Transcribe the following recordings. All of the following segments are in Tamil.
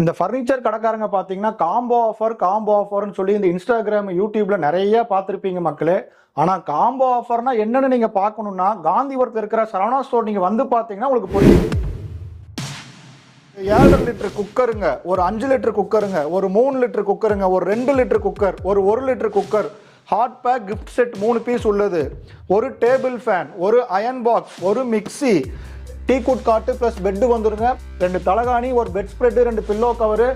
இந்த ஃபர்னிச்சர் கடைக்காரங்க பார்த்தீங்கன்னா காம்போ ஆஃபர் காம்போ ஆஃபர்னு சொல்லி இந்த இன்ஸ்டாகிராம் யூடியூப்ல நிறைய பார்த்துருப்பீங்க மக்களே. ஆனால் காம்போ ஆஃபர்னா என்னன்னு நீங்க பார்க்கணும்னா காந்திபுரத்தில் இருக்கிற சரவணா ஸ்டோர் நீங்க வந்து பார்த்தீங்கன்னா உங்களுக்கு புரியும். ஏழரை லிட்டர் குக்கருங்க ஒரு அஞ்சு லிட்டர் குக்கருங்க ஒரு மூணு லிட்டர் குக்கருங்க ஒரு ரெண்டு லிட்டர் குக்கர் ஒரு ஒரு litre cooker hot pack gift set மூணு பீஸ் உள்ளது. ஒரு டேபிள் ஃபேன் ஒரு அயன் பாக்ஸ் ஒரு mixie teak wood cot plus bed வந்துடுங்க ரெண்டு தலகாணி ஒரு பெட் ஸ்ப்ரெட்டு ரெண்டு பில்லோ கவரு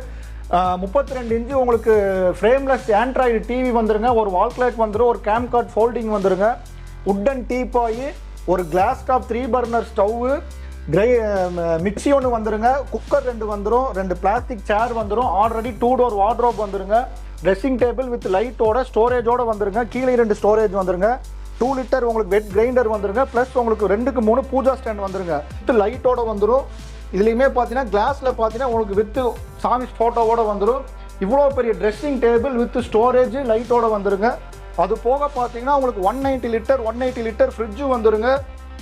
முப்பத்தி ரெண்டு இன்ச்சு உங்களுக்கு ஃப்ரேம்லெஸ் ஆண்ட்ராய்டு டிவி வந்துருங்க. ஒரு வால் கிளாக் வந்துடும் ஒரு கேம் கார்ட் ஃபோல்டிங் வந்துருங்க. உட்டன் டீப்பாயி ஒரு glass top three burner stove கிரை மிக்ஸி ஒன்று வந்துருங்க. குக்கர் ரெண்டு வந்துடும் ரெண்டு பிளாஸ்டிக் சேர் வந்துடும் ஆல்ரெடி டூ டோர் வார்ட்ரோப் வந்துருங்க. ட்ரெஸ்ஸிங் டேபிள் வித் லைட்டோட ஸ்டோரேஜோடு வந்துருங்க. கீழே ரெண்டு ஸ்டோரேஜ் வந்துருங்க. டூ லிட்டர் உங்களுக்கு வெட் கிரைண்டர் வந்துருங்க. ப்ளஸ் உங்களுக்கு ரெண்டுக்கு மூணு பூஜா ஸ்டாண்ட் வந்துருங்க. லைட்டோட வந்துடும் இதுலேயுமே பார்த்தீங்கன்னா கிளாஸில் பார்த்தீங்கன்னா உங்களுக்கு வித்து சாமி ஃபோட்டோவோட வந்துடும் இவ்வளோ பெரிய ட்ரெஸ்ஸிங் டேபிள் வித் ஸ்டோரேஜ் லைட்டோட வந்துருங்க. அது போக பார்த்தீங்கன்னா உங்களுக்கு one ninety litre one eighty litre fridge வந்துருங்க.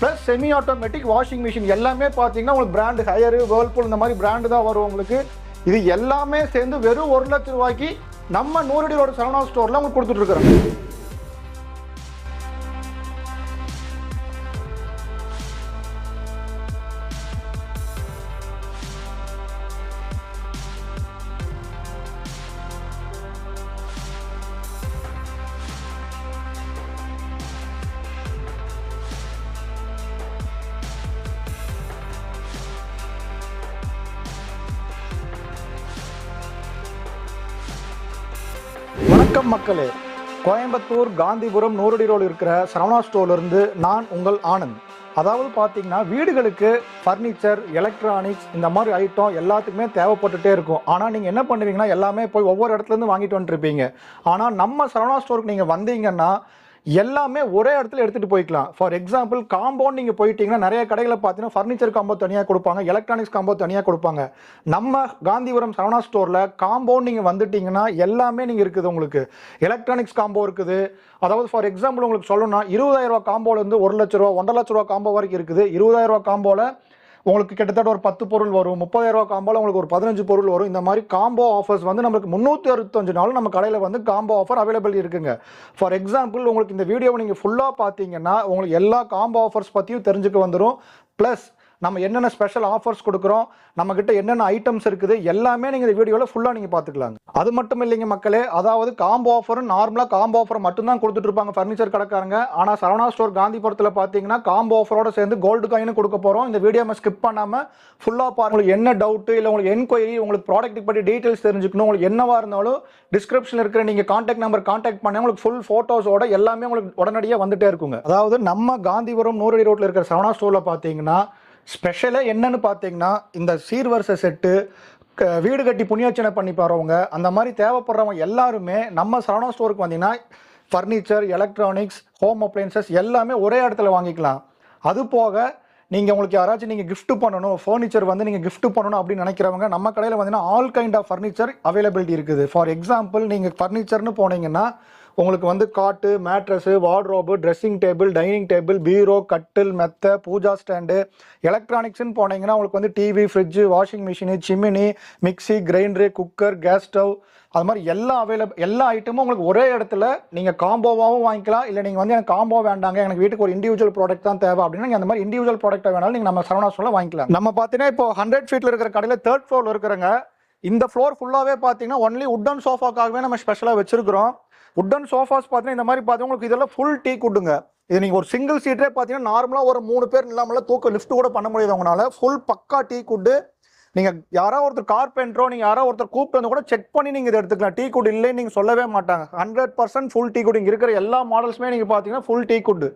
Plus semi automatic washing machine எல்லாமே பார்த்தீங்கன்னா உங்களுக்கு பிராண்டு ஹையரு வேர்ல்பூல் இந்த மாதிரி பிராண்டு தான் வரும் உங்களுக்கு. இது எல்லாமே சேர்ந்து வெறும் ஒரு லட்ச ரூபாய்க்கு நம்ம நூறடி ரோடு சரவணா ஸ்டோரில் உங்களுக்கு கொடுத்துட்ருக்குறோம் வணக்கம் மக்களே. கோயம்புத்தூர் காந்திபுரம் நூறடி ரோடு இருக்கிற சரவணா ஸ்டோர்லேருந்து நான் உங்கள் ஆனந்த். அதாவது பார்த்தீங்கன்னா வீடுகளுக்கு ஃபர்னிச்சர் எலக்ட்ரானிக்ஸ் இந்த மாதிரி ஐட்டம் எல்லாத்துக்குமே தேவைப்பட்டுட்டே இருக்கும். ஆனால் நீங்கள் என்ன பண்ணுவீங்கன்னா எல்லாமே போய் ஒவ்வொரு இடத்துல இருந்து வாங்கிட்டு வந்துருப்பீங்க ஆனால் நம்ம சரவணா ஸ்டோருக்கு நீங்கள் வந்தீங்கன்னா எல்லாமே ஒரே இடத்துல எடுத்துகிட்டு போய்க்கலாம். ஃபார் எக்ஸாம்பிள் காம்பவுண்ட் நீங்கள் போயிட்டீங்கன்னா நிறைய கடைகளை பார்த்தீங்கன்னா ஃபர்னிச்சர் காம்போ தனியாக கொடுப்பாங்க எலக்ட்ரானிக்ஸ் காம்போ தனியாக கொடுப்பாங்க. நம்ம காந்திபுரம் சரவணா ஸ்டோரில் காம்பவுண்ட் நீங்கள் வந்துட்டீங்கன்னா எல்லாமே நீங்கள் இருக்குது உங்களுக்கு. எலக்ட்ரானிக்ஸ் காம்போ இருக்குது. அதாவது ஃபார் எக்ஸாம்பிள் உங்களுக்கு சொல்லணும்னா இருபதாயிரம் ரூபா காம்போலேருந்து ஒரு லட்ச ரூபா ஒன்றரை லட்ச ரூபா காம்போ வரைக்கும் இருக்குது. இருபதாயிரம் ரூபா காம்போவில் உங்களுக்கு கிட்டத்தட்ட ஒரு பத்து பொருள் வரும். முப்பதாயிரம் ரூபா காம்போல உங்களுக்கு ஒரு பதினஞ்சு பொருள் வரும். இந்த மாதிரி காம்போ ஆஃபர்ஸ் வந்து நம்மளுக்கு முந்நூற்றி அறுபத்தஞ்சு நாள் நம்ம கடையில் வந்து காம்போ ஆஃபர் அவைலபிள் இருக்குங்க. ஃபார் எக்ஸாம்பிள் உங்களுக்கு இந்த வீடியோவை நீங்கள் ஃபுல்லாக பார்த்தீங்கன்னா உங்களுக்கு எல்லா காம்போ ஆஃபர்ஸ் பற்றியும் தெரிஞ்சுக்க வந்துடும் ப்ளஸ் நம்ம என்னென்ன ஸ்பெஷல் ஆஃபர்ஸ் கொடுக்குறோம் நம்மக்கிட்ட என்னென்ன ஐட்டம்ஸ் இருக்குது எல்லாமே நீங்கள் இந்த வீடியோவில் ஃபுல்லாக நீங்கள் பார்த்துக்கலாங்க. அது மட்டும் இல்லைங்க மக்களே அதாவது காம்போ ஆஃபரும் நார்மலாக காம்போ ஆஃபர் மட்டும்தான் கொடுத்துட்டு இருப்பாங்க ஃபர்னிச்சர் கடைக்காரங்க. ஆனால் சரவணா ஸ்டோர் காந்திபுரத்தில் பார்த்தீங்கன்னா காம்போ ஆஃபரோட சேர்ந்து கோல்டு காயினும் கொடுக்க போகிறோம் இந்த வீடியோ ஸ்கிப் பண்ணாமல் ஃபுல்லாக பாருங்க. உங்களுக்கு என்ன டவுட்டு இல்லை உங்களுக்கு என்கொயரி உங்களுக்கு ப்ராடக்ட் பற்றி டீட்டெயில்ஸ் தெரிஞ்சுக்கணும் உங்களுக்கு என்னவா இருந்தாலும் டிஸ்கிரிப்ஷனில் இருக்கிற நீங்கள் காண்டாக்ட் நம்பர் காண்டாக்ட் பண்ணி உங்களுக்கு ஃபுல் ஃபோட்டோஸோட எல்லாமே உங்களுக்கு உடனடியாக வந்துட்டே இருக்குங்க. அதாவது நம்ம காந்திபுரம் நூறடி ரோட்டில் இருக்கிற சரவணா ஸ்டோரில் பார்த்தீங்கன்னா ஸ்பெஷலாக என்னன்னு பார்த்தீங்கன்னா இந்த சீர்வரிசை செட்டு க- வீடு கட்டி புண்ணியோச்சனை பண்ணி போகிறவங்க அந்த மாதிரி தேவைப்படுறவங்க எல்லாருமே நம்ம சரவணா ஸ்டோருக்கு வந்தீங்கன்னா ஃபர்னிச்சர் எலக்ட்ரானிக்ஸ் ஹோம் அப்ளையன்சஸ் எல்லாமே ஒரே இடத்துல வாங்கிக்கலாம். அது போக நீங்கள் உங்களுக்கு யாராச்சும் நீங்கள் கிஃப்ட் பண்ணணும் ஃபர்னிச்சர் வந்து நீங்கள் கிஃப்ட் பண்ணணும் அப்படின்னு நினைக்கிறவங்க நம்ம கடையில் வந்தீங்கன்னா all kind of furniture availability இருக்குது. ஃபார் எக்ஸாம்பிள் நீங்கள் ஃபர்னிச்சர்னு போனீங்கன்னா உங்களுக்கு வந்து cot mattress wardrobe dressing table dining table பீரோ கட்டில் மெத்த பூஜா ஸ்டாண்டு எலக்ட்ரானிக்ஸ்னு போனீங்கன்னா உங்களுக்கு வந்து TV fridge washing machine chimney mixie grinder cooker gas stove அது மாதிரி எல்லா அவைலபிள் எல்லா ஐட்டமும் உங்களுக்கு ஒரே இடத்துல நீங்கள் காம்போவாகவும் வாங்கிக்கலாம். இல்லை நீங்கள் வந்து எனக்கு காம்போ வேண்டாங்க எனக்கு வீட்டுக்கு ஒரு இண்டிவிஜுவல் ப்ராடக்ட் தான் தேவை அப்படின்னா நீங்கள் அந்த மாதிரி இண்டிவிஜுவல் ப்ராடக்ட்டை வேணாலும் நீங்கள் நம்ம சரவணா வாங்கிக்கலாம். நம்ம பார்த்தீங்கன்னா இப்போ ஹண்ட்ரட் ஃபீட்டில் இருக்கிற கடையில் தேர்ட் ஃப்ளோரில் இருக்கிறங்க இந்த ஃப்ளோர் ஃபுல்லாகவே பார்த்தீங்கன்னா ஒன்லி உட்டன் சோஃபாக்காகவே நம்ம ஸ்பெஷலாக வச்சிருக்கிறோம். உட்டன் சோஃபாஸ் பார்த்தீங்கன்னா இந்த மாதிரி பார்த்தீங்கன்னா உங்களுக்கு இதெல்லாம் ஃபுல் டீ கொடுங்க இது நீங்கள் ஒரு சிங்கிள் சீட்டே பார்த்தீங்கன்னா நார்மலாக ஒரு மூணு பேர் இல்லாமல் தூக்க லிஃப்ட் கூட பண்ண முடியாது உங்களால் ஃபுல் பக்கா டீ குட்டு நீங்கள் யாரோ ஒருத்தர் கார்பெண்டரோ நீங்கள் யாரோ ஒருத்தர் கூப்பிட்டு வந்து கூட செக் பண்ணி நீங்கள் இதை எடுத்துக்கலாம். டீ குட் இல்லைன்னு நீங்கள் சொல்லவே மாட்டாங்க. Hundred percent full teak wood இங்கே இருக்கிற எல்லா மாடல்ஸுமே நீங்கள் பார்த்தீங்கன்னா ஃபுல் டீ குட்டு.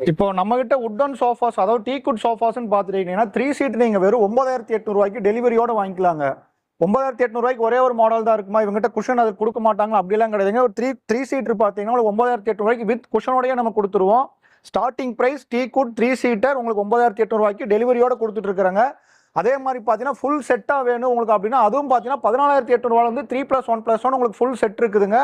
இப்போ நம்ம கிட்ட உட்டன் சோஃபாஸ் அதாவது டீ குட் சோஃபாஸ்னு பார்த்துட்டீங்கன்னா த்ரீ சீட் நீங்கள் வெறும் ஒன்பதாயிரத்தி எட்நூறுவாய்க்கு டெலிவரியோட வாங்கிக்கலாங்க. ஒன்பதாயிரத்தி எட்நூறுவாய்க்கு ஒரே ஒரு மாடல் தான் இருக்குமா? இவங்ககிட்ட குஷன் அது கொடுக்க மாட்டாங்க அப்படிலாம் கிடையாதுங்க. ஒரு த்ரீ த்ரீ சீட்டர் பார்த்தீங்கன்னா உங்களுக்கு ஒன்பதாயிரத்தி எட்நூறுவாய்க்கு வித் குஷனோடய நம்ம கொடுத்துருவோம். Starting price teak wood three seater உங்களுக்கு ஒன்பதாயிரத்தி எட்நூறுவாய்க்கு டெலிவரியோட கொடுத்துட்டு இருக்காங்க அதே மாதிரி பார்த்தீங்கன்னா ஃபுல் செட்டாக வேணும் உங்களுக்கு அப்படின்னா அதுவும் பார்த்தீங்கன்னா பதினாலாயிரத்தி எட்நூறுவால வந்து three plus one plus one உங்களுக்கு ஃபுல் செட் இருக்குதுங்க.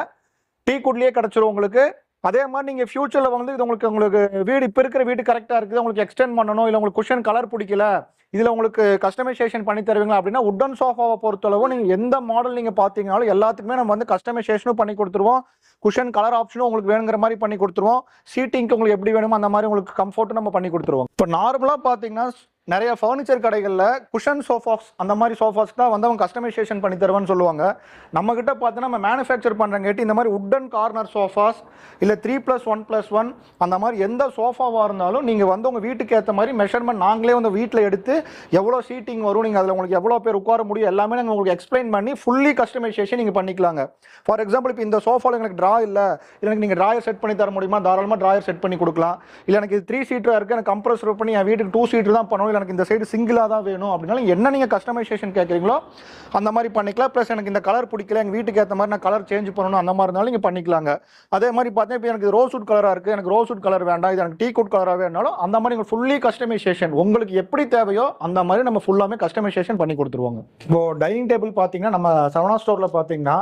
டீ குட்லேயே கிடச்சிரும் உங்களுக்கு. அதே மாதிரி நீங்கள் ஃபியூச்சரில் வந்து இது உங்களுக்கு உங்களுக்கு வீடு இப்போ இருக்கிற வீடு கரெக்டாக இருக்குது உங்களுக்கு எக்ஸ்டெண்ட் பண்ணணும் இல்லை உங்களுக்கு குஷன் கலர் பிடிக்கல இதில் உங்களுக்கு கஸ்டமைசேஷன் பண்ணி தருவீங்களா அப்படின்னா உட்டன் சோஃபாவை பொறுத்தளவு நீங்கள் எந்த மாடல் நீங்கள் பார்த்தீங்கனாலும் எல்லாத்துக்குமே நம்ம வந்து கஸ்டமைசேஷனும் பண்ணி கொடுத்துருவோம். குஷன் கலர் ஆப்ஷனும் உங்களுக்கு வேணுங்கிற மாதிரி பண்ணி கொடுத்துருவோம். சீட்டிங்க்கு உங்களுக்கு எப்படி வேணுமோ அந்த மாதிரி உங்களுக்கு கம்ஃபர்ட்டும் நம்ம பண்ணி கொடுத்துருவோம். இப்போ நார்மலாக பார்த்தீங்கன்னா நிறைய ஃபர்னிச்சர் கடைகளில் குஷன் சோஃபாஸ் அந்த மாதிரி சோஃபாஸ் தான் வந்து அவங்க கஸ்டமைசேஷன் பண்ணி தருவேன்னு சொல்லுவாங்க. நம்மக்கிட்ட கிட்ட பார்த்தீங்கன்னா நம்ம மேனுஃபேக்சர் பண்ணுறங்காட்டி இந்த மாதிரி உட்டன் கார்னர் சோஃபாஸ் இல்லை three plus one plus one அந்த மாதிரி எந்த சோஃபாவாக இருந்தாலும் நீங்கள் வந்து உங்கள் வீட்டுக்கு ஏற்ற மாதிரி மெஷர்மெண்ட் நாங்களே வந்து வீட்டில் எடுத்து எவ்வளோ சீட்டிங் வரும் நீங்கள் அதில் உங்களுக்கு எவ்வளோ பேர் உட்கார முடியும் எல்லாமே நாங்கள் உங்களுக்கு எக்ஸ்பிளைன் பண்ணி ஃபுல்லி கஸ்டமைசேஷன் நீங்கள் பண்ணிக்கலாங்க. ஃபார் எக்ஸாம்பிள் இப்போ இந்த சோஃபாவில் எனக்கு ட்ரா இல்லை இல்லை எனக்கு நீங்கள் ட்ராயர் செட் பண்ணி தர முடியுமா? தாராளமாக ட்ராயர் செட் பண்ணி கொடுக்கலாம். இல்லை எனக்கு இது த்ரீ சீட்டராக இருக்குது எனக்கு கம்ப்ரஸர் பண்ணி என் வீட்டுக்கு டூ சீட்டர் தான் பண்ணணும் இல்லை எனக்கு இந்த சைடு சிங்கிளாக தான் வேணும். அப்படின்னாலும் என்ன நீங்கள் கஸ்டமைசேஷன் கேட்குறீங்களோ அந்த மாதிரி பண்ணிக்கலாம். ப்ளஸ் எனக்கு இந்த கலர் பிடிக்கல எங்கள் வீட்டுக்கு ஏற்ற மாதிரி நான் கலர் சேஞ்ச் பண்ணணும் அந்த மாதிரி இருந்தாலும் நீங்கள் பண்ணிக்கலாங்க. அதே மாதிரி பார்த்தீங்கன்னா இப்போ எனக்கு ரோஸ் வுட் கலராக இருக்குது எனக்கு ரோஸ் வுட் கலர் வேண்டாம். இது எனக்கு டீ குட் கலராக வேணாலும் அந்த மாதிரி நீங்கள் ஃபுல்லி கஸ்டமைசேஷன் உங்களுக்கு எப்படி தேவையோ அந்த மாதிரி நம்ம ஃபுல்லாமே கஸ்டமைசேஷன் பண்ணி கொடுத்துருவாங்க. இப்போ டைனிங் டேபிள் பார்த்தீங்கன்னா நம்ம சரவணா ஸ்டோரில் பார்த்தீங்கன்னா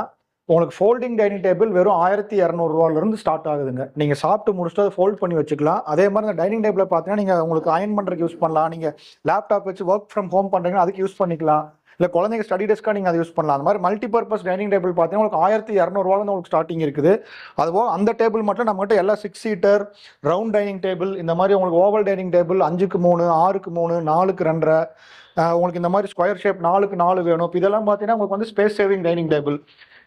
உங்களுக்கு ஃபோல்டிங் டைனிங் டேபிள் வெறும் ஆயிரத்தி இரநூறுவாலேருந்து ஸ்டார்ட் ஆகுதுங்க. நீங்கள் சாப்பிட்டு முடிச்சுட்டு அதை ஃபோல்ட் பண்ணி வச்சுக்கலாம். அதே மாதிரி இந்த டைனிங் டேபிளில் பார்த்தீங்கன்னா நீங்கள் உங்களுக்கு அயன் பண்ணுறதுக்கு யூஸ் பண்ணலாம். நீங்கள் லேப்டாப் வச்சு ஒர்க் ஃப்ரம் ஹோம் பண்ணுறீங்கன்னா அதுக்கு யூஸ் பண்ணிக்கலாம். இல்லை குழந்தைங்க ஸ்டடி டெஸ்க்காக நீங்கள் அதை யூஸ் பண்ணலாம். அந்த மாதிரி மல்டி பர்பஸ் டைனிங் டேபிள் பார்த்தீங்கன்னா உங்களுக்கு ஆயிரத்தி இரநூறுவாலேருந்து உங்களுக்கு ஸ்டார்டிங் இருக்குது. அதுபோக அந்த டேபிள் மட்டும் நம்மகிட்ட எல்லா six seater round dining table இந்த மாதிரி உங்களுக்கு ஓவல் டைனிங் டேபிள் அஞ்சுக்கு மூணு ஆறுக்கு மூணு நாலுக்கு ரெண்டரை உங்களுக்கு இந்த மாதிரி ஸ்கொயர் ஷேப் நாலுக்கு நாலு வேணும். இப்போ இதெல்லாம் பார்த்தீங்கன்னா உங்களுக்கு வந்து ஸ்பேஸ் சேவிங் டைனிங் டேபிள்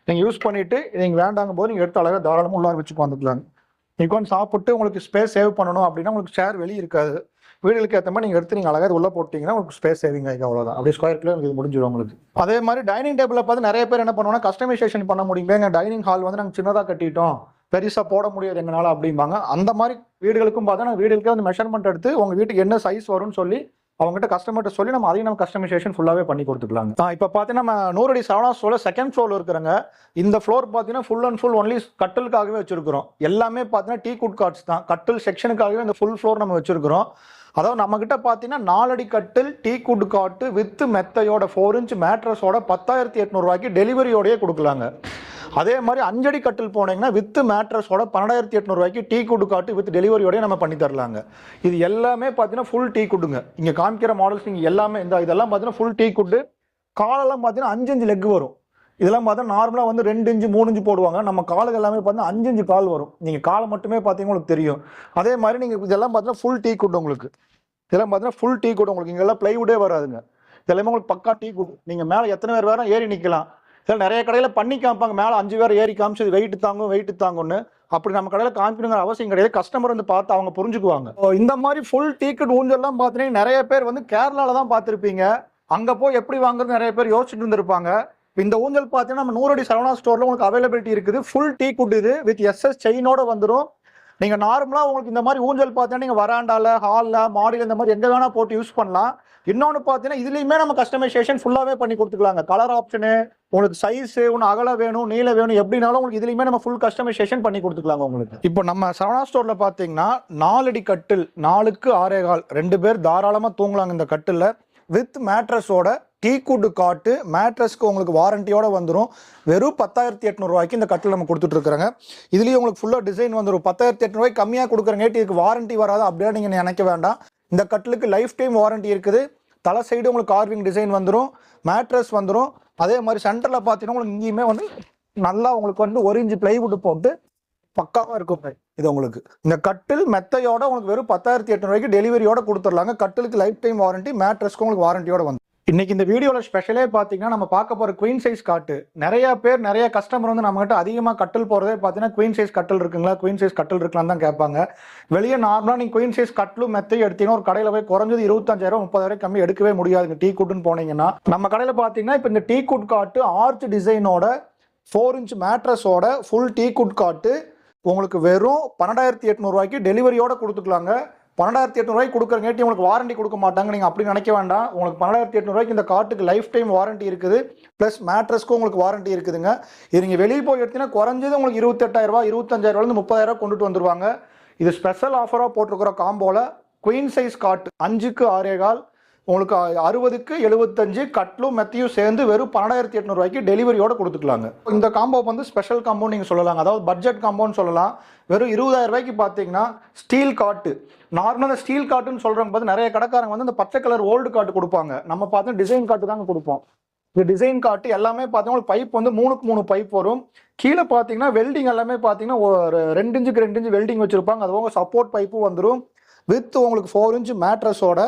நீங்கள் யூஸ் பண்ணிவிட்டு நீங்கள் வேண்டாங்க போது நீங்கள் எடுத்து அழகாக தாராளமாக உள்ளார வச்சு உட்காந்துக்கலாங்க நீங்கள் கொஞ்சம் சாப்பிட்டு உங்களுக்கு ஸ்பேஸ் சேவ் பண்ணணும் அப்படின்னா உங்களுக்கு சேர் வெளியே இருக்காது. வீடுகளுக்கு ஏற்ற மாதிரி நீங்கள் எடுத்து நீங்கள் அழகாக உள்ளே போட்டிங்கன்னா உங்களுக்கு ஸ்பேஸ் சேவிங் ஆகிக்கும் அவ்வளோதான் அப்படியே ஸ்கொயர் கிலோ இது முடிஞ்சிடும் உங்களுக்கு. அதே மாதிரி டைனிங் டேபிளில் பார்த்து நிறைய பேர் என்ன பண்ணுவோம்னா கஸ்டமைசேஷன் பண்ண முடியுங்க எங்கள் டைனிங் ஹால் வந்து நாங்கள் சின்னதாக கட்டிட்டோம். பெருசாக போட முடியாது எங்களால் அப்படிம்பாங்க. அந்த மாதிரி வீடுகளுக்கும் பார்த்தா நாங்கள் வீடுகளுக்கே வந்து மெஷர்மெண்ட் எடுத்து உங்கள் வீட்டுக்கு என்ன சைஸ் வரும்னு சொல்லி அவங்ககிட்ட கஸ்டமர்கிட்ட சொல்லி நம்ம அதையும் நம்ம கஸ்டமைசேஷன் ஃபுல்லாகவே பண்ணி கொடுத்துக்கலாங்க. இப்போ பார்த்தீங்கன்னா நம்ம நூறடி சரவணா ஸ்டோரில் செகண்ட் ஃப்ளோர் இருக்கிறாங்க. இந்த ஃப்ளோர் பார்த்தீங்கன்னா ஃபுல் அண்ட் ஃபுல் ஒன்லி கட்டிலுக்காகவே வச்சிருக்கிறோம். எல்லாமே பார்த்தீங்கன்னா டீ குட் கார்ட்ஸ் தான். கட்டில் செக்ஷனுக்காகவே இந்த ஃபுல் ஃப்ளோர் நம்ம வச்சிருக்கிறோம். அதாவது நம்மக்கிட்ட பார்த்தீங்கன்னா நாலடி கட்டில் டீ குட் காட்டு வித் மெத்தையோட ஃபோர் இன்ச் மேட்ரஸோட பத்தாயிரத்தி எட்நூறுவாய்க்கு டெலிவரியோடயே கொடுக்கலாங்க. அதே மாதிரி அஞ்சடி கட்டில் போனீங்கன்னா வித் மேட்ரஸோட பன்னெண்டாயிரத்தி எட்நூறுவாய்க்கு டீ குடு காட்டு வித் டெலிவரியோடய நம்ம பண்ணி தரலாங்க. இது எல்லாமே பார்த்தீங்கன்னா ஃபுல் டீ குட்டுங்க. இங்கே காமிக்கிற மாடல்ஸ் நீங்கள் எல்லாமே இந்த இதெல்லாம் பார்த்தீங்கன்னா ஃபுல் டீ குட்டு. காலெல்லாம் பார்த்தீங்கன்னா அஞ்சு அஞ்சு லெக் வரும். இதெல்லாம் பார்த்தா நார்மலாக வந்து ரெண்டு இன்ச்சு மூணு இஞ்சு போடுவாங்க. நம்ம காலுக்கு எல்லாமே பார்த்தீங்கன்னா அஞ்சு இஞ்சு கால் வரும். நீங்கள் காலை மட்டுமே பார்த்தீங்கன்னா உங்களுக்கு தெரியும். அதே மாதிரி நீங்கள் இதெல்லாம் பார்த்தீங்கன்னா ஃபுல் டீ குட் உங்களுக்கு. இதெல்லாம் பார்த்தீங்கன்னா ஃபுல் டீ குட் உங்களுக்கு. இங்கெல்லாம் ப்ளைவுட்டே வராதுங்க. இதெல்லாமே உங்களுக்கு பக்கா டீ குட் நீங்கள் மேலே எத்தனை பேர் வேற ஏறி நிற்கலாம் சில நிறைய கடையில் பண்ணி காமிப்பாங்க. மேலே அஞ்சு பேர் ஏறி காமிச்சு இது வெயிட் தாங்கும் வெயிட் தாங்கும்னு. அப்படி நம்ம கடையில் காமிக்கணுங்கிற அவசியம் கிடையாது. கஸ்டமர் வந்து பார்த்து அவங்க புரிஞ்சுக்குவாங்க. இந்த மாதிரி ஃபுல் டீக்கெட் ஊஞ்சல்லாம் பார்த்தீங்கன்னா நிறைய பேர் வந்து கேரளாவில் தான் பார்த்துருப்பீங்க. அங்கே போய் எப்படி வாங்குறது நிறைய பேர் யோசிச்சுட்டு இருந்திருப்பாங்க. இந்த ஊஞ்சல் பார்த்தீங்கன்னா நம்ம நூறடி சரவணா ஸ்டோரில் உங்களுக்கு அவைலபிலிட்டி இருக்குது. ஃபுல் டீ குட் இது வித் எஸ்எஸ் செயினோட வந்துடும் நீங்கள் நார்மலாக உங்களுக்கு இந்த மாதிரி ஊஞ்சல் பார்த்தீங்கன்னா நீங்கள் வராண்டால ஹாலில் மாடியில் இந்த மாதிரி எங்கே வேணால் போட்டு யூஸ் பண்ணலாம். இன்னொன்று பார்த்தீங்கன்னா இதுலேயுமே நம்ம கஸ்டமைசேஷன் ஃபுல்லாகவே பண்ணி கொடுத்துக்கலாங்க. கலர் ஆப்ஷனு உங்களுக்கு சைஸு ஒன்று அகல வேணும் நீள வேணும் எப்படினாலும் உங்களுக்கு இதுலையுமே நம்ம ஃபுல் கஸ்டமைசேஷன் பண்ணி கொடுத்துக்கலாங்க உங்களுக்கு. இப்போ நம்ம சரவணா ஸ்டோரில் பார்த்தீங்கன்னா நாலடி கட்டில் நாலுக்கு ஆறே கால் ரெண்டு பேர் தாராளமாக தூங்கலாங்க இந்த கட்டிலில். வித் மேட்ரஸோட டீ குட்டு காட்டு மேட்ரஸ்க்கு உங்களுக்கு வாரண்டியோட வந்துடும் வெறும் பத்தாயிரத்தி எட்நூறுவாய்க்கு இந்த கட்டில் நம்ம கொடுத்துட்ருக்குறாங்க இதுலேயும் உங்களுக்கு ஃபுல்லாக டிசைன் வந்துடும் பத்தாயிரத்தி எட்நூறுவாய்க்கு கம்மியாக கொடுக்குறங்காட்டி இதுக்கு வாரண்டி வராது அப்படியே நீங்கள் நினைக்க வேண்டாம். இந்த கட்டிலுக்கு லைஃப் டைம் வாரண்டி இருக்குது. தலை சைடு உங்களுக்கு கார்விங் டிசைன் வந்துடும் மேட்ரஸ் வந்துடும் அதே மாதிரி சென்டரில் பார்த்தீங்கன்னா உங்களுக்கு இங்கேயுமே வந்து நல்லா உங்களுக்கு வந்து ஒரு இன்ச்சு பிளைவுட் போட்டு பக்காவாக இருக்கும் இது உங்களுக்கு. இந்த கட்டில் மெத்தையோட உங்களுக்கு வெறும் பத்தாயிரத்தி எட்நூறுவாய்க்கு டெலிவரியோட கொடுத்துடலாங்க. கட்டிலுக்கு லைஃப் டைம் வாரண்டி மேட்ரஸ்க்கு உங்களுக்கு வாரண்டியோட வந்து இன்னைக்கு இந்த வீடியோவில் ஸ்பெஷலே பார்த்தீங்கன்னா நம்ம பார்க்க போகிற குயின் சைஸ் காட்டு. நிறைய பேர் நிறைய கஸ்டமர் வந்து நம்மகிட்ட அதிகமாக கட்டில் போகிறதே பார்த்தீங்கன்னா குயின் சைஸ் கட்டில் இருக்குங்களா? குயின் சைஸ் கட்டில் இருக்கலாம்னு தான் கேட்பாங்க. வெளியே நார்மலாக நீங்கள் குயின் சைஸ் கட்டிலும் மெத்தையும் எடுத்தீங்கன்னா ஒரு கடையில் போய் குறைஞ்சது இருபத்தஞ்சாயிரம் முப்பதாயிரம் கம்மி எடுக்கவே முடியாதுங்க. டீ குட்டுன்னு போனீங்கன்னா. நம்ம கடையில் பார்த்தீங்கன்னா இப்போ இந்த டீ குட் காட்டு ஆர்ச் டிசைனோட ஃபோர் இன்ச் மேட்ரஸோட ஃபுல் டீ குட் காட்டு உங்களுக்கு வெறும் பன்னெண்டாயிரத்தி எட்நூறுவாய்க்கு டெலிவரியோட கொடுத்துக்கலாங்க. பன்னெண்டாயிரத்தி எட்நூறுவாய்க்கு கொடுக்குறங்காட்டி உங்களுக்கு வாரண்டி கொடுக்க மாட்டாங்க. நீங்கள் அப்படி நினைக்க வேண்டாம். உங்களுக்கு பன்னெண்டாயிரத்தி எட்நூறுவாய்க்கு இந்த காட்டுக்கு லைஃப் டைம் வாரண்டி இருக்குது. ப்ளஸ் மேட்ரஸ்க்கும் உங்களுக்கு வாரண்டி இருக்குதுங்க. இது நீங்கள் வெளியே போய் எடுத்தீங்கன்னா குறைஞ்சது உங்களுக்கு இருபத்தெட்டாயிரரூவா இருபத்தஞ்சாயிரரூபாலேருந்து முப்பதாயிரரூவா கொண்டுட்டு வந்துருவாங்க. இது ஸ்பெஷல் ஆஃபராக போட்டிருக்கிற காம்போல குயின் சைஸ் காட்டு. அஞ்சுக்கு ஆறே கால் உங்களுக்கு அறுபதுக்கு எழுபத்தஞ்சு கட்லும் மெத்தையும் சேர்ந்து வெறும் பன்னெண்டாயிரத்தி எட்நூறுவாய்க்கு டெலிவரியோட கொடுத்துக்கலாங்க. இந்த காம்போ வந்து ஸ்பெஷல் காம்போ நீங்கள் சொல்லலாங்க. அதாவது பட்ஜெட் காம்போன்னு சொல்லலாம். வெறும் இருபதாயிரம் ரூபாய்க்கு பார்த்தீங்கன்னா ஸ்டீல் காட்டு நார்மலாக ஸ்டீல் காட்டுன்னு சொல்கிறவங்க பார்த்து நிறைய கடைக்காரங்க வந்து இந்த பச்சை கலர் ஓல்டு காட்டு கொடுப்பாங்க. நம்ம பார்த்து டிசைன் காட்டு தாங்க கொடுப்போம். இந்த டிசைன் காட்டு எல்லாமே பார்த்தீங்கன்னா பைப் வந்து மூணுக்கு மூணு பைப் வரும். கீழே பார்த்தீங்கன்னா வெல்டிங் எல்லாமே பார்த்தீங்கன்னா ஒரு ரெண்டு இன்ச்சுக்கு ரெண்டு இன்ச்சு வெல்டிங் வச்சிருப்பாங்க. அது போக சப்போர்ட் பைப்பும் வந்துடும் வித் உங்களுக்கு ஃபோர் இன்ச்சு மேட்ரஸோட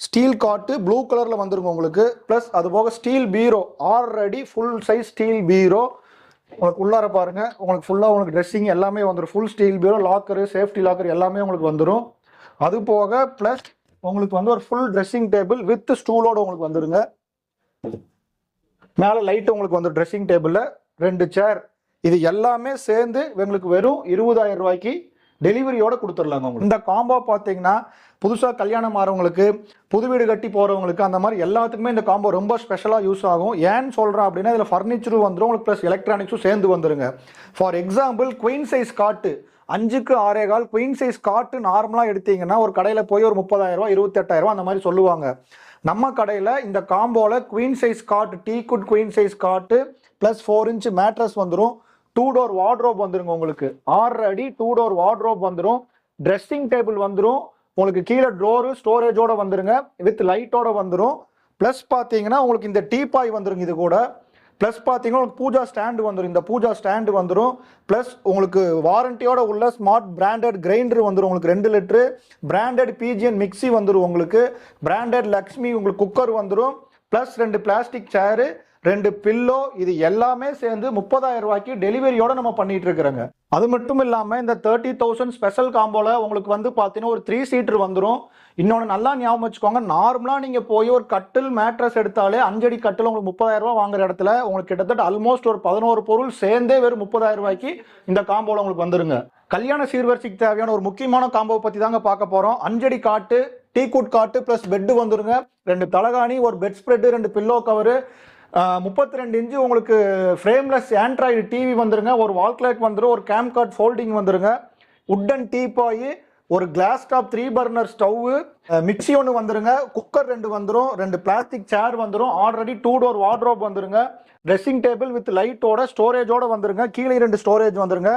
ஸ்டீல் காட்டு ப்ளூ கலரில் வந்துருங்க உங்களுக்கு. ப்ளஸ் அது போக ஸ்டீல் பீரோ ஆல்ரெடி ஃபுல் சைஸ் ஸ்டீல் பீரோ உங்களுக்கு உள்ளார பாருங்கள் உங்களுக்கு ஃபுல்லாக உங்களுக்கு ட்ரெஸ்ஸிங் எல்லாமே வந்துடும் ஃபுல் ஸ்டீல் பீரோ லாக்கரு சேஃப்டி லாக்கர் எல்லாமே உங்களுக்கு வந்துடும் அது போக ப்ளஸ் உங்களுக்கு வந்து ஒரு ஃபுல் ட்ரெஸ்ஸிங் டேபிள் வித் ஸ்டூலோட உங்களுக்கு வந்துடுங்க மேலே லைட் உங்களுக்கு வந்து ட்ரெஸ்ஸிங் டேபிளில் ரெண்டு சேர் இது எல்லாமே சேர்ந்து எங்களுக்கு வெறும் இருபதாயிரம் ரூபாய்க்கு டெலிவரியோட கொடுத்துடலாங்க உங்களுக்கு. இந்த காம்போ பார்த்தீங்கன்னா புதுசாக கல்யாணம் ஆகிறவங்களுக்கு புது வீடு கட்டி போகிறவங்களுக்கு அந்த மாதிரி எல்லாத்துக்குமே இந்த காம்போ ரொம்ப ஸ்பெஷலாக யூஸ் ஆகும். ஏன்னு சொல்கிறேன் அப்படின்னா இதில் ஃபர்னிச்சரும் வந்துடும் உங்களுக்கு ப்ளஸ் எலக்ட்ரானிக்ஸும் சேர்ந்து வந்துருங்க. ஃபார் எக்ஸாம்பிள் குயின் சைஸ் காட்டு அஞ்சுக்கு ஆறே கால் குயின் சைஸ் காட்டு நார்மலாக எடுத்தீங்கன்னா ஒரு கடையில் போய் ஒரு முப்பதாயிரரூவா ரூபா இருபத்தெட்டாயிரம் அந்த மாதிரி சொல்லுவாங்க. நம்ம கடையில் இந்த காம்போவில் queen size cot teak wood queen size cot plus four inch mattress வந்துடும் டூ டோர் வார்ட்ரோப் வந்துருங்க உங்களுக்கு. ஆறு அடி டூ டோர் வார்ட்ரோப் வந்துடும் ட்ரெஸ்ஸிங் டேபிள் வந்துடும் உங்களுக்கு கீழே டோரு ஸ்டோரேஜோட வந்துருங்க. வித் லைட்டோட வந்துடும் ப்ளஸ் பார்த்தீங்கன்னா உங்களுக்கு இந்த டீபாய் வந்துருங்க இது கூட. ப்ளஸ் பார்த்தீங்கன்னா உங்களுக்கு பூஜா ஸ்டாண்டு வந்துடும் இந்த பூஜா ஸ்டாண்டு வந்துடும் ப்ளஸ் உங்களுக்கு வாரண்டியோட உள்ள ஸ்மார்ட் பிராண்டட் கிரைண்டர் வந்துடும் உங்களுக்கு ரெண்டு லிட்ரு பிராண்டட் பிஜிஎன் மிக்ஸி வந்துடும் உங்களுக்கு. பிராண்டட் லக்ஷ்மி உங்களுக்கு குக்கர் வந்துடும் ப்ளஸ் ரெண்டு பிளாஸ்டிக் சேரு ரெண்டு பில்லோ இது எல்லாமே சேர்ந்து முப்பதாயிரம் ரூபாய்க்கு டெலிவரியோட நம்ம பண்ணிட்டு இருக்கிறோங்க. அது மட்டும் இல்லாமல் இந்த தேர்ட்டி தௌசண்ட் ஸ்பெஷல் காம்போல உங்களுக்கு வந்து பார்த்தீங்கன்னா ஒரு த்ரீ சீட்டர் வந்துடும் இன்னொன்று நல்லா ஞாபகம் வச்சுக்கோங்க நார்மலாக நீங்கள் போய் ஒரு கட்டில் மேட்ரஸ் எடுத்தாலே அஞ்சடி கட்டில் உங்களுக்கு முப்பதாயிரம் ரூபா வாங்குற இடத்துல உங்களுக்கு கிட்டத்தட்ட ஆல்மோஸ்ட் ஒரு பதினோரு பொருள் சேர்ந்தே வெறும் முப்பதாயிரம் ரூபாய்க்கு இந்த காம்போல உங்களுக்கு வந்துருங்க. கல்யாண சீர்வரிசைக்கு தேவையான ஒரு முக்கியமான காம்போவை பற்றி தாங்க பார்க்க போகிறோம் அஞ்சடி cot teak wood cot plus bed வந்துருங்க. ரெண்டு தலகாணி ஒரு பெட் ஸ்ப்ரெட்டு ரெண்டு பில்லோ கவரு முப்பத்தி ரெண்டு இன்ச்சு உங்களுக்கு ஃப்ரேம்லெஸ் ஆண்ட்ராய்டு டிவி வந்துருங்க. ஒரு வால் கிளாக் வந்துடும் ஒரு கேம் கார்ட் ஃபோல்டிங் வந்துருங்க. உட்டன் டீப்பாயி ஒரு glass top three burner stove mixie ஒன்று வந்துருங்க. குக்கர் ரெண்டு வந்துடும் ரெண்டு பிளாஸ்டிக் சேர் வந்துடும் ஆல்ரெடி டூ டோர் வார்ட்ரோப் வந்துருங்க. ட்ரெஸ்ஸிங் டேபிள் வித் லைட்டோட ஸ்டோரேஜோட வந்துருங்க. கீழே ரெண்டு ஸ்டோரேஜ் வந்துருங்க.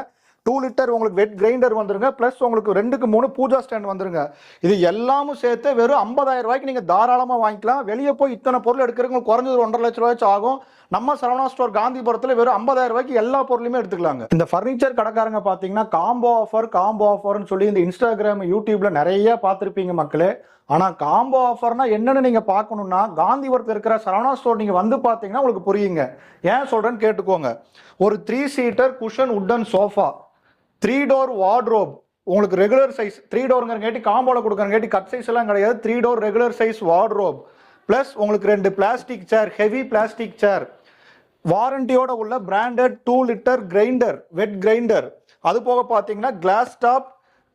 டூ லிட்டர் உங்களுக்கு வெட் கிரைண்டர் வந்துருங்க ப்ளஸ் உங்களுக்கு ரெண்டுக்கு மூணு பூஜா ஸ்டாண்ட் வந்துருங்க. இது எல்லாமும் சேர்த்து வெறும் ஐம்பதாயிரம் ரூபாய்க்கு நீங்கள் தாராளமாக வாங்கிக்கலாம். வெளியே போய் இத்தனை பொருள் எடுக்கிறவங்க குறைஞ்சது ஒன்றரை லட்ச ரூபாய்ச்சு ஆகும். நம்ம சரவணா ஸ்டோர் காந்திபுரத்தில் வெறும் ஐம்பதாயிரம் ரூபாய்க்கு எல்லா பொருளுமே எடுத்துக்கலாங்க. இந்த ஃபர்னிச்சர் கடைக்காரங்க பார்த்தீங்கன்னா காம்போ ஆஃபர் காம்போ ஆஃபர்னு சொல்லி இந்த இன்ஸ்டாகிராம் யூடியூப்ல நிறைய பார்த்துருப்பீங்க மக்களே. ஆனால் காம்போ ஆஃபர்னா என்னன்னு நீங்கள் பார்க்கணுன்னா காந்திபுரத்தில் இருக்கிற சரவணா ஸ்டோர் நீங்கள் வந்து பார்த்தீங்கன்னா உங்களுக்கு புரியுங்க. ஏன் சொல்கிறேன்னு கேட்டுக்கோங்க. ஒரு three seater cushion wooden sofa three door wardrobe உங்களுக்கு ரெகுலர் சைஸ் த்ரீ டோருங்கிறங்காட்டி காம்போல கொடுக்குறங்காட்டி கட் சைஸ் எல்லாம் கிடையாது. Three door regular size wardrobe plus உங்களுக்கு ரெண்டு plastic chair heavy plastic chair வாரண்டியோட உள்ள branded two litre grinder wet grinder அது போக பார்த்தீங்கன்னா கிளாஸ் டாப்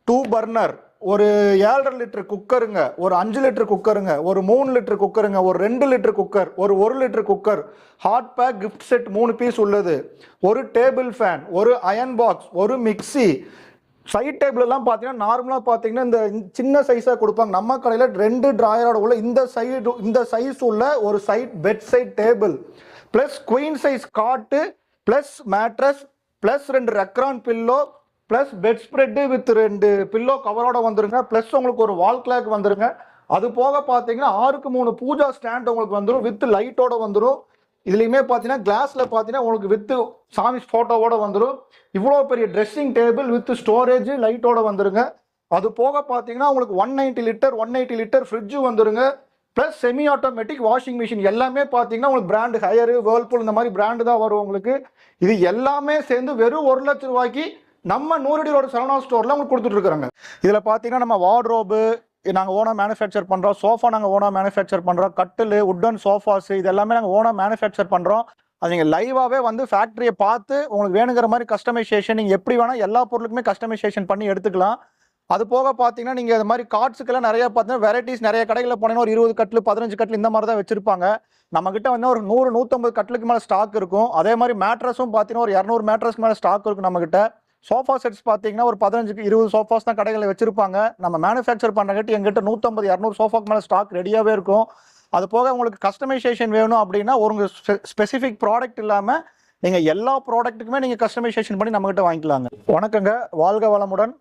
டூ பர்னர் ஒரு ஏழரை லிட்டர் குக்கருங்க ஒரு அஞ்சு லிட்டர் குக்கருங்க ஒரு மூணு லிட்டர் குக்கருங்க ஒரு ரெண்டு லிட்டர் குக்கர் ஒரு ஒரு litre cooker hot pack gift set மூணு பீஸ் உள்ளது. ஒரு டேபிள் ஃபேன் ஒரு அயன் பாக்ஸ் ஒரு மிக்ஸி சைட் டேபிளெல்லாம் பார்த்தீங்கன்னா நார்மலாக பார்த்தீங்கன்னா இந்த சின்ன சைஸாக கொடுப்பாங்க. நம்ம கடையில் ரெண்டு ட்ராயரோட உள்ள இந்த சைடு இந்த சைஸ் உள்ள ஒரு side bed side table plus queen size cot plus mattress plus ரெண்டு Recron pillow plus bed spread with ரெண்டு பில்லோ கவரோட வந்துருங்க. ப்ளஸ் உங்களுக்கு ஒரு வால் கிளாக் வந்துருங்க. அது போக பார்த்தீங்கன்னா ஆறுக்கு மூணு பூஜா ஸ்டாண்ட் உங்களுக்கு வந்துடும் வித் லைட்டோட வந்துடும் இதுலையுமே பார்த்தீங்கன்னா கிளாஸில் பார்த்தீங்கன்னா உங்களுக்கு வித்து சாமி ஃபோட்டோவோட வந்துடும் இவ்வளோ பெரிய ட்ரெஸ்ஸிங் டேபிள் வித் ஸ்டோரேஜ் லைட்டோட வந்துருங்க. அது போக பார்த்தீங்கன்னா உங்களுக்கு one ninety litre one eighty litre fridge வந்துருங்க. Plus semi automatic washing machine எல்லாமே பார்த்தீங்கன்னா உங்களுக்கு பிராண்டு ஹையரு வேர்ல்பூல் இந்த மாதிரி பிராண்டு தான் வரும் உங்களுக்கு. இது எல்லாமே சேர்ந்து வெறும் ஒரு லட்ச ரூபாய்க்கு நம்ம நூறடி ரோடு சரவணா ஸ்டோரில் உங்களுக்கு கொடுத்துட்ருக்குறாங்க. இதில் பார்த்தீங்கன்னா நம்ம வார்ட்ரோபு நாங்கள் ஓனாக மேனுஃபேக்சர் பண்ணுறோம் சோஃபா நாங்கள் ஓனாக மேனுஃபேக்சர் பண்ணுறோம் கட்டில் உட்டன் சோஃபாஸ் இது எல்லாமே நாங்கள் ஓனாக மேனுஃபேக்சர் பண்ணுறோம் அது நீங்கள் லைவாகவே வந்து ஃபேக்ட்ரியை பார்த்து உங்களுக்கு வேணுங்கிற மாதிரி கஸ்டமைசேஷன் நீங்கள் எப்படி வேணால் எல்லா பொருளுக்குமே கஸ்டமைசேஷன் பண்ணி எடுத்துக்கலாம். அது போக பார்த்தீங்கன்னா நீங்கள் இது மாதிரி கார்ட்ஸுக்கெல்லாம் நிறைய பார்த்தீங்கன்னா வெரைட்டிஸ் நிறைய கடைகளில் போனீங்கன்னா ஒரு இருபது கட்டில் பதினஞ்சு கட்டில் இந்த மாதிரி தான் வச்சிருப்பாங்க. நம்மக்கிட்ட வந்து ஒரு நூறு நூற்றம்பது கட்டிலுக்கு மேலே ஸ்டாக் இருக்கும். அதே மாதிரி மேட்ரஸும் பார்த்தீங்கன்னா ஒரு இரநூறு மேட்ரஸ்க்கு மேலே ஸ்டாக் இருக்கும் நம்மக்கிட்ட சோஃபா செட்ஸ் பார்த்தீங்கன்னா ஒரு பதினஞ்சுக்கு இருபது சோஃபாஸ் தான் கடைகளில் வச்சிருப்பாங்க. நம்ம மேனுஃபேக்சர் பண்ணுறங்காட்டி எங்கிட்ட நூற்றம்பது இரநூறு சோஃபாக்கு மேலே ஸ்டாக் ரெடியாகவே இருக்கும். அது போக உங்களுக்கு கஸ்டமைசேஷன் வேணும் அப்படின்னா ஒரு ஸ்பெசிஃபிக் ப்ராடக்ட் இல்லாமல் நீங்கள் எல்லா ப்ராடக்ட்டுக்குமே நீங்கள் கஸ்டமைசேஷன் பண்ணி நம்மகிட்ட வாங்கிக்கலாங்க. வணக்கங்க. வாழ்க வளமுடன்.